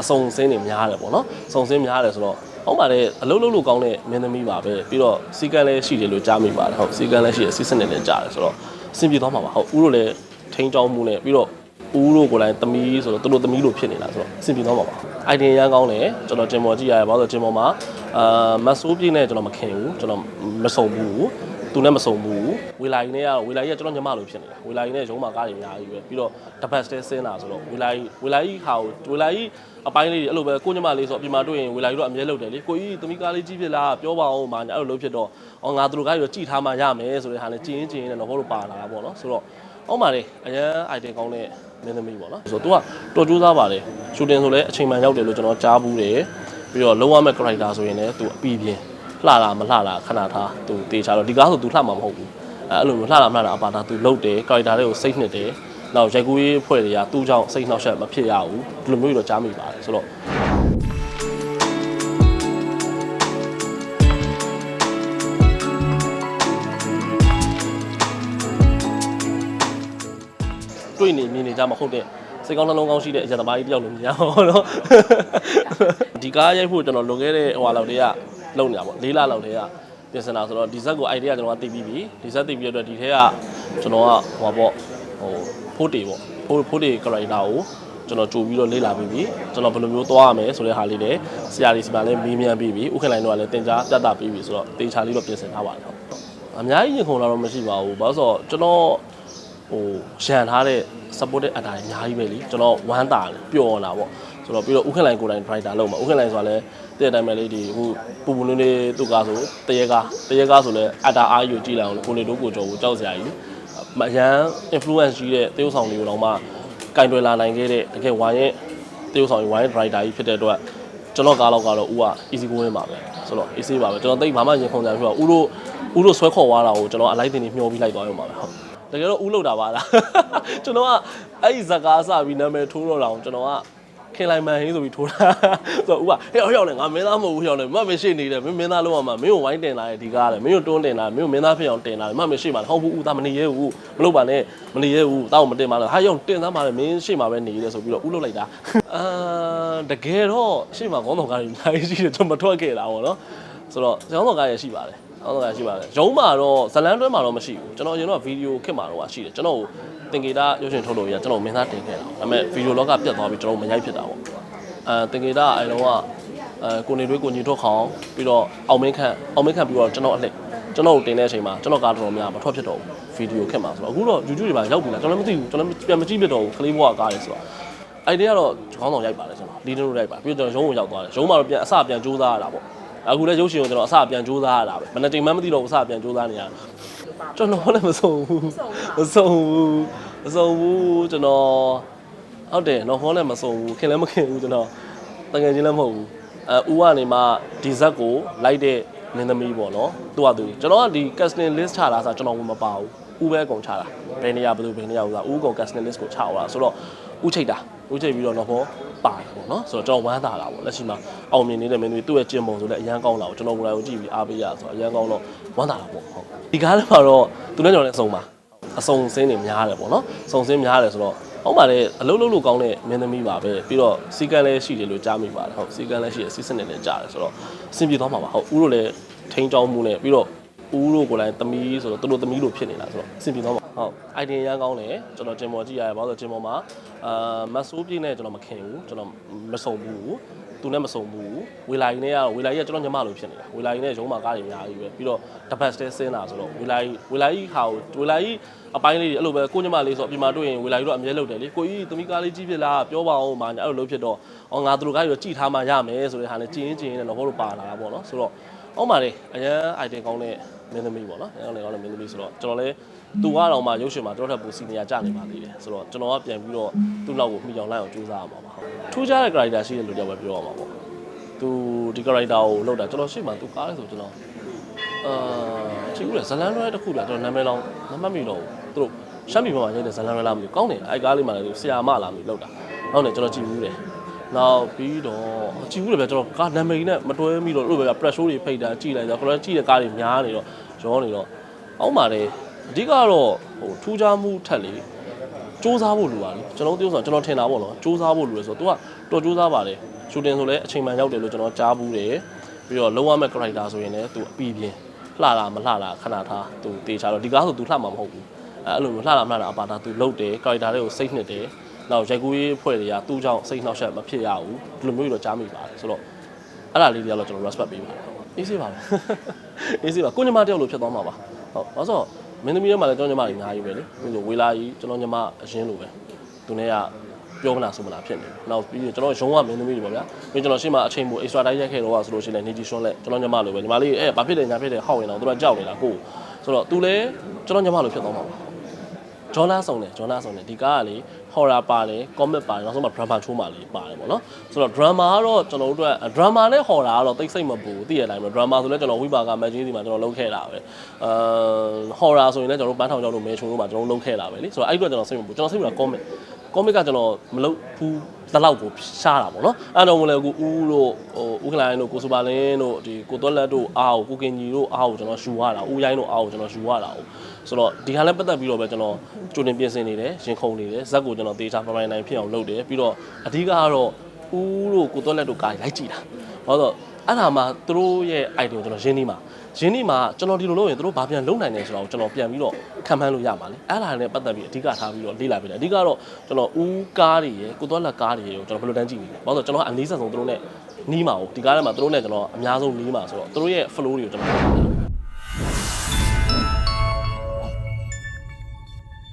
အစုံစင်းတွေများတယ်ပေါ့နော်စုံစင်းများတယ်ဆိုတော့ဟုတ်ပါတယ်အလုံးလုံးလို့ကောင်းတဲ့မင်းသမီးပါပဲပြီးတော့စီကံလည်းရှိတယ်လို့ကြားမိပါတယ်ဟုတ်စီကံလည်းရှိတယ်စီစနစ်လည်းကြားတယ်ဆိုတော့အဆင်ပြေသွားမှာပါဟုတ်ဦးတို့လည်းထိန်းချောင်းမှုနဲ့ပြီးတော့ဦးတို့ကိုယ်တိုင်သမီးဆိုတော့သူတို့သမီးလို့ဖြစ်နေတာဆိုတော့အဆင်ပြေသွားမှာပါအိုင်ဒီရန်ကောင်းတယ်ကျွန်တော်တင်ပေါ်ကြည့်ရတယ်ဘာလို့လဲဆိုတော့တင်ပေါ်မှာအာမဆိုးပြင်းနဲ့ကျွန်တော်မခင်ဘူးကျွန်တော်မစုံဘူး သူနဲ့မစုံဘူးဝေလာကြီးနဲ့ကတော့ဝေလာကြီးကကျွန်တော်ညီမလိုဖြစ်နေတာဝေလာကြီးနဲ့ရုံးမှာကားတွေအများကြီးပဲပြီးတော့တပတ်စတဲဆင်းလာဆိုတော့ဝေလာကြီးဝေလာကြီးဟာကိုဝေလာကြီးအပိုင်းလေးတွေအဲ့လိုပဲကိုညီမလေးဆိုအပြင်မှာတွေ့ရင်ဝေလာကြီးတော့အမြဲလုပ်တယ်လေကိုကြီးသမီးကားလေးကြီးဖြစ်လားပြောပါအောင်မာညာအဲ့လိုလုပ်ဖြစ်တော့အော်ငါတို့ကားတွေကြည်ထားမှရမယ်ဆိုတဲ့ဟာနဲ့ကြည်ရင်ကြည်ရင်လည်းတော့ဟောလို့ပါလာတာပေါ့နော်ဆိုတော့အောက်ပါလေအရန် item ကောင်းတဲ့မင်းသမီးပေါ့နော်ဆိုတော့ तू ကတော်ကြိုးစားပါတယ်ရှူတင်ဆိုလည်းအချိန်မှန်ရောက်တယ်လို့ကျွန်တော်ကြားဘူးတယ်ပြီးတော့လုံးဝမဲ့ character ဆိုရင်လည်း तू အပီးပြင်း လှလာမလှလာခဏထားသူတေချာတော့ဒီကားဆိုသူလှမှာမဟုတ်ဘူးအဲ့လိုမျိုးလှလာမလှလာအပါဒါသူလှုပ်တယ်ကာရက်တာတွေကိုစိတ်နှစ်တယ်နောက်ရိုက်ကူးရေးဖွဲ့တွေကသူ့ကြောင့်စိတ်နှောက်ယှက်မဖြစ်ရဘူးဒီလိုမျိုးတော့ကြားမိပါတယ်ဆိုတော့တွေ့နေမြင်နေကြမှာဟုတ်တဲ့စိတ်ကောင်းနှလုံးကောင်းရှိတဲ့အရာသမားကြီးတယောက်လိုမြင်ရအောင်နော်ဒီကားရိုက်ဖို့ကျွန်တော်လွန်ခဲ့တဲ့ဟိုလောက်တည်းက လုံနေတာပေါ့၄လလောက်တည်းကပြင်ဆင်တာဆိုတော့ဒီဇက်ကို idea ကျွန်တော်ကသိပြီးပြီဒီဇက်သိပြီးတော့ဒီထဲကကျွန်တော်ကဟိုပါပေါ့ဟိုဖိုးတေပေါ့ဖိုးဖိုးတေ character ကိုကျွန်တော်ကြိုပြီးတော့လေ့လာပြီးပြီကျွန်တော်ဘယ်လိုမျိုးသွားရမလဲဆိုတဲ့ဟာလေးတွေဆရာကြီးစီမလည်းမေးမြန်းပြီးပြီဥက္ကဋ္ဌတို့ကလည်းတင် जा ပြသပြီးပြီဆိုတော့တေချာလေးတော့ပြင်ဆင်ထားပါတယ်ဟုတ်အများကြီးရင်ခုန်လာတော့မရှိပါဘူးဘာလို့ဆိုတော့ကျွန်တော်ဟိုရန်ထားတဲ့ supported အတိုင်းအများကြီးပဲလीကျွန်တော်ဝမ်းတာတယ်ပျော်လာပေါ့ ဆိုတော့ပြီးတော့ဥက္ကလိုင်ကိုယ်တိုင် writer လုပ်မှာဥက္ကလိုင်ဆိုတာလဲတဲ့တိုင်းပဲလေးဒီဟိုပူပူနွေးနွေးသူကားဆိုတရေကားတရေကားဆိုလဲအတာအားယူကြည့်လိုက်အောင်ကိုနေတို့ကိုကြော်ကိုကြောက်စရာကြီးမရန် influence ကြီးတဲ့တရုပ်ဆောင်တွေကိုတော့မှကင်တွယ်လာနိုင်ခဲ့တဲ့တကယ်ဝိုင်းရဲ့တရုပ်ဆောင်ကြီးဝိုင်း writer ကြီးဖြစ်တဲ့အတွက်ကျွန်တော်ကားလောက်ကတော့ဦးက easy going ပါပဲဆိုတော့ easy ပါပဲကျွန်တော်သိဘာမှရင်ခုန်ကြဖြစ်တော့ဦးတို့ဦးတို့ဆွဲခေါ်သွားတာကိုကျွန်တော်အလိုက်တင်နေမျှောပြီးလိုက်သွားရုံပါပဲဟုတ်တကယ်တော့ဥလောက်တာပါလားကျွန်တော်ကအဲ့ဒီဇကားစပြီးနာမည်ထိုးတော့တာကိုကျွန်တော်က ခင်လိုက်မန်ဟင်းဆိုပြီးထိုးတာဆိုတော့ဥကဟဲ့ဟဲ့လေငါမင်းသားမဟုတ်ဘူးဟဲ့လေမမရှိနေတယ်မင်းမင်းသားလုံးအောင်မမင်းကိုဝိုင်းတင်လာတဲ့ဒီကားလေမင်းကိုတွန်းတင်လာမင်းကိုမင်းသားဖြစ်အောင်တင်လာမမရှိမှာဟုတ်ဘူးဥသားမနေရဲဘူးမလုပ်ပါနဲ့မနေရဲဘူးတောက်မတင်ပါနဲ့ဟာရောက်တင်သားပါလေမင်းရှိမှာပဲနေရဲဆိုပြီးတော့ဥလောက်လိုက်တာအာတကယ်တော့ရှိမှာခေါင်းဆောင်ကားတွေအများကြီးရှိတယ်ကျွန်တော်မထွက်ခဲ့တာပေါ့နော်ဆိုတော့ခေါင်းဆောင်ကားရရှိပါတယ် ဟုတ်ကဲ့ရှိပါတယ်ရုံးမှာတော့ဇလန်းတွဲမှာတော့မရှိဘူးကျွန်တော်အရင်တော့ဗီဒီယိုခစ်မှာတော့ရှိတယ်ကျွန်တော်ကိုတင်ကေတာရုပ်ရှင်ထုတ်လို့ရကျွန်တော်မင်းသားတင်ခဲ့တာဒါပေမဲ့ဗီဒီယိုလောကပြတ်သွားပြီးကျွန်တော်မရိုက်ဖြစ်တာပေါ့အဲတင်ကေတာအဲတော့ကအဲကိုနေတွေးကိုညီထုတ်ခေါင်ပြီးတော့အောင်မင်းခန့်အောင်မင်းခန့်ပြီးတော့ကျွန်တော်အလှည့်ကျွန်တော်ကိုတင်တဲ့အချိန်မှာကျွန်တော်ကားတော်တော်များမထွက်ဖြစ်တော့ဘူးဗီဒီယိုခစ်မှာဆိုတော့အခုတော့ YouTube တွေမှာရောက်ပြီလားကျွန်တော်လည်းမသိဘူးကျွန်တော်ပြန်မကြည့်ဖြစ်တော့ဘူးကလေးဘွားကားတယ်ဆိုတော့အဲ့ဒီကတော့ခေါင်းဆောင်ရိုက်ပါတယ်ကျွန်တော်လီဒိုရိုက်ပါပြီးတော့ကျွန်တော်ရုံးကိုရောက်သွားတယ်ရုံးမှာတော့ပြန်အစပြန်ကြိုးစားရတာပေါ့ အခုလည်းရုပ်ရှင်ကိုကျွန်တော်အစပြန်ကြိုးစားရတာပဲမနေ့ချိန်မှမသိတော့ဘူးအစပြန်ကြိုးစားနေရတာကျွန်တော်လည်းမဆုံးဘူးမဆုံးဘူးမဆုံးဘူးကျွန်တော်ဟုတ်တယ်တော့ဟောလည်းမဆုံးဘူးခင်လည်းမခင်ဘူးကျွန်တော်တကယ်ချင်းလည်းမဟုတ်ဘူးအဲဦးကနေမှဒီဇက်ကိုလိုက်တဲ့မင်းသမီးပေါ့နော်သူကသူကျွန်တော်ကဒီ casting list ချလာဆိုကျွန်တော်မပါဘူးဦးပဲအကုန်ချတာဘယ်နေရာဘယ်လိုဘယ်နေရာဥစားဦးကောင် casting list ကိုချသွားတာဆိုတော့ ဦးချိတ်တာဦးချိတ်ပြီးတော့တော့ဟောပါတယ်ပေါ့နော်ဆိုတော့ကျွန်တော်ဝမ်းသာတာပေါ့လက်ရှိမှာအောင်မြင်နေတဲ့မင်းသမီးသူ့ရဲ့ကျင်ပုံဆိုလည်းအရန်ကောင်းလာပေါ့ကျွန်တော်ကိုယ်တိုင်ကိုကြည့်ပြီးအားပေးရဆိုတော့အရန်ကောင်းတော့ဝမ်းသာတာပေါ့ဟုတ်ဒီကားလည်းမှာတော့သူနဲ့ကျွန်တော်လည်းအစုံပါအစုံစင်းတွေများတယ်ပေါ့နော်စုံစင်းများတယ်ဆိုတော့ဟုတ်ပါတယ်အလုံးလုံးလို့ကောင်းတဲ့မင်းသမီးပါပဲပြီးတော့စီကံလည်းရှိတယ်လို့ကြားမိပါတယ်ဟုတ်စီကံလည်းရှိတယ်စီစနစ်လည်းကြားတယ်ဆိုတော့အဆင်ပြေသွားမှာပါဟုတ်ဦးတို့လည်းထိန်းချောင်းမှုနဲ့ပြီးတော့ဦးတို့ကိုယ်တိုင်သမီးဆိုတော့သူတို့သမီးလို့ဖြစ်နေတာဆိုတော့အဆင်ပြေသွားမှာ ဟုတ် idea ရန်ကောင်းတယ်ကျွန်တော်ဂျင်မော်ကြည့်ရတယ်ဘာလို့လဲဂျင်မော်မှာအာမတ်ဆိုးပြင်းနဲ့ကျွန်တော်မခင်ဘူးကျွန်တော်မစုံဘူးသူနဲ့မစုံဘူးဝေလာကြီးနဲ့ကဝေလာကြီးကကျွန်တော်ညီမလိုဖြစ်နေတာဝေလာကြီးနဲ့ရုံးမှာကားတွေအများကြီးပဲပြီးတော့တပတ်စတဲဆင်းလာဆိုတော့ဝေလာကြီးဝေလာကြီးဟာကိုဝေလာကြီးအပိုင်းလေးတွေအဲ့လိုပဲကိုညီမလေးဆိုအပြင်မှာတွေ့ရင်ဝေလာကြီးတော့အမြဲလုပ်တယ်လေကိုကြီးသမီးကားလေးကြီးဖြစ်လားပြောပါအောင်မာညာအဲ့လိုလုပ်ဖြစ်တော့အော်ငါတို့ကားတွေတော့ကြည်ထားမှရမယ်ဆိုတဲ့ဟာနဲ့ကြည်ရင်ကြည်ရင်လည်းဟောလို့ပါလာတာပေါ့နော်ဆိုတော့အောက်ပါလေအရန် item ကောင်းတဲ့ မင်းသမီးပေါ့နော်အရန်ကောင်းတဲ့မင်းသမီးဆိုတော့ကျွန်တော်လည်းသူကတော့မှရုပ်ရှင်မှာတော်တော်ပူစီနီယာကြနေပါသေးတယ်ဆိုတော့ကျွန်တော်ကပြန်ပြီးတော့သူ့နောက်ကိုမှီအောင်လိုက်အောင်ကြိုးစားရမှာပါဟုတ်ထူးခြားတဲ့ character ရှိတဲ့လူတယောက်ပဲပြောရမှာပေါ့သူဒီ character ကိုလောက်တာကျွန်တော်ရှေ့မှာသူကားလဲဆိုကျွန်တော်အာချီဦးလေဇလန်ရဲတစ်ခုလားကျွန်တော်နာမည်လောင်းမမှတ်မိတော့ဘူးသူတို့ရှမ်းပြည်မှာရိုက်တဲ့ဇလန်ရဲလားမသိဘူးကောင်းတယ်အဲ့ကားလေးမှလည်းဆရာမလားမသိဘူးလောက်တာဟုတ်တယ်ကျွန်တော်ကြည့်ဘူးတယ် နောက်ပြီးတော့ကြည့်ဘူးလေဗျကျွန်တော်ကားနာမည်နဲ့မတွဲမိတော့လို့ပဲ press show တွေဖိတ်တာကြည့်လိုက်တော့ကျွန်တော်ကြည့်တဲ့ကားတွေများနေတော့ရောနေတော့အောက်မှာလေအဓိကတော့ဟိုထူးခြားမှုထက်လေထ စူးစမ်းဖို့လိုပါလေကျွန်တော်တို့ပြောဆိုကျွန်တော်ထင်တာပေါ့နော်စူးစမ်းဖို့လိုလဲဆိုတော့ तू ကတော်စူးစမ်းပါတယ်ရှူတင်ဆိုလဲအချိန်မှန်ရောက်တယ်လို့ကျွန်တော်ကြားဘူးတယ်ပြီးတော့လုံးဝမဲ့ character ဆိုရင်လည်း तू အပီပြင်းလှတာမလှတာခဏထား तू တေချာတော့ဒီကားဆို तू လှမှာမဟုတ်ဘူးအဲအဲ့လိုမျိုးလှတာမလှတာအပါတာ तू လုတ်တယ် character တွေကိုစိတ်နှစ်တယ် နောက်ရိုက်ကူးရေးဖွဲ့တွေကသူ့ကြောင့်စိတ်နှောက်ယှက်မဖြစ်ရဘူးဒီလိုမျိုးတွေတော့ကြားမိပါတယ်ဆိုတော့အဲ့ဒါလေးတွေကတော့ကျွန်တော် respect ပေးပါတယ်အေးစေးပါပဲအေးစေးပါကိုညီမတယောက်လိုဖြစ်သွားမှာပါဟုတ်ဘာလို့ဆိုတော့မင်းသမီးတွေမှလည်းကျွန်တော်ညီမတွေအများကြီးပဲလေပြီးလို့ဝေလာကြီးကျွန်တော်ညီမအရင်လိုပဲသူနဲ့ကပြောမလားဆိုမလားဖြစ်နေတယ်နောက်ပြီးတော့ကျွန်တော်ရုံးကမင်းသမီးတွေပေါ့ဗျာပြီးကျွန်တော်ရှေ့မှာအချိန်ပို extra တိုင်းရက်ခဲ့တော့ဆိုလို့ရှိရင်နေကြီးရှွန်းလက်ကျွန်တော်ညီမလိုပဲညီမလေးအဲဘာဖြစ်တယ်ညာဖြစ်တယ်ဟောက်ရင်တော့သူကကြောက်နေတာကိုဆိုတော့သူလည်းကျွန်တော်ညီမလိုဖြစ်သွားမှာပါ ဂျောနာဆောင်တယ်ဂျောနာဆောင်တယ်ဒီကားကလေ horror ပါတယ် comic ပါတယ်နောက်ဆုံးမှာ drama ချိုးမှလေးပါတယ်ပေါ့နော်ဆိုတော့ drama ကတော့ကျွန်တော်တို့အတွက် drama နဲ့ horror ကတော့တိတ်ဆိတ်မပူသိရတဲ့အတိုင်းပဲ drama ဆိုလဲကျွန်တော်ဝိပါက magic ဒီမှာကျွန်တော်လုပ်ခဲ့တာပဲအာ horror ဆိုရင်လည်းကျွန်တော်တို့ပန်းထောင်ကျောင်းတို့မဲချုံတို့မှာကျွန်တော်လုပ်ခဲ့တာပဲလေဆိုတော့အဲ့ဒီအတွက်ကျွန်တော်စိတ်မပူကျွန်တော်စိတ်ပူတာ comic comic ကကျွန်တော်မလုပ်ဘူး တလောက်ကိုရှားတာပေါ့နော်အဲ့တော့မလဲကိုဦးတို့ဟိုဦးခလိုင်းတို့ကိုစူပါလင်းတို့ဒီကိုသွက်လက်တို့အားကိုကိုကင်ကြီးတို့အားကိုကျွန်တော်ယူရတာဦးရိုင်းတို့အားကိုကျွန်တော်ယူရတာဆိုတော့ဒီဟာလည်းပတ်သက်ပြီးတော့ပဲကျွန်တော်ကြိုတင်ပြင်ဆင်နေတယ်ရင်ခုန်နေတယ်ဇက်ကိုကျွန်တော်တေချာပပိုင်းနိုင်ဖြစ်အောင်လုပ်တယ်ပြီးတော့အဓိကကတော့ ဦးတို့ကိုသွက်လက်တို့ကားလိုက်ကြည့်တာဘာလို့အဲ့ဒါမှသူတို့ရဲ့ item ကိုကျွန်တော်ရင်းနှီးမှာရင်းနှီးမှာကျွန်တော်ဒီလိုလုပ်ရင်သူတို့ဘာပြန်လုပ်နိုင်လဲဆိုတော့ကျွန်တော်ပြန်ပြီးတော့ခံမှန်းလို့ရပါလေအဲ့ဒါနဲ့ပတ်သက်ပြီးအဓိကထားပြီးတော့လေ့လာပြတယ်အဓိကတော့ကျွန်တော်ဦးကားတွေရယ်ကိုသွက်လက်ကားတွေရယ်ကိုကျွန်တော်ဘယ်လိုတန်းကြည့်နေလဲဘာလို့ကျွန်တော်ကအနည်းဆက်ဆုံးသူတို့နဲ့နီးမှာ哦ဒီကားထဲမှာသူတို့နဲ့ကျွန်တော်အများဆုံးနီးမှာဆိုတော့သူတို့ရဲ့ flow တွေကိုကျွန်တော်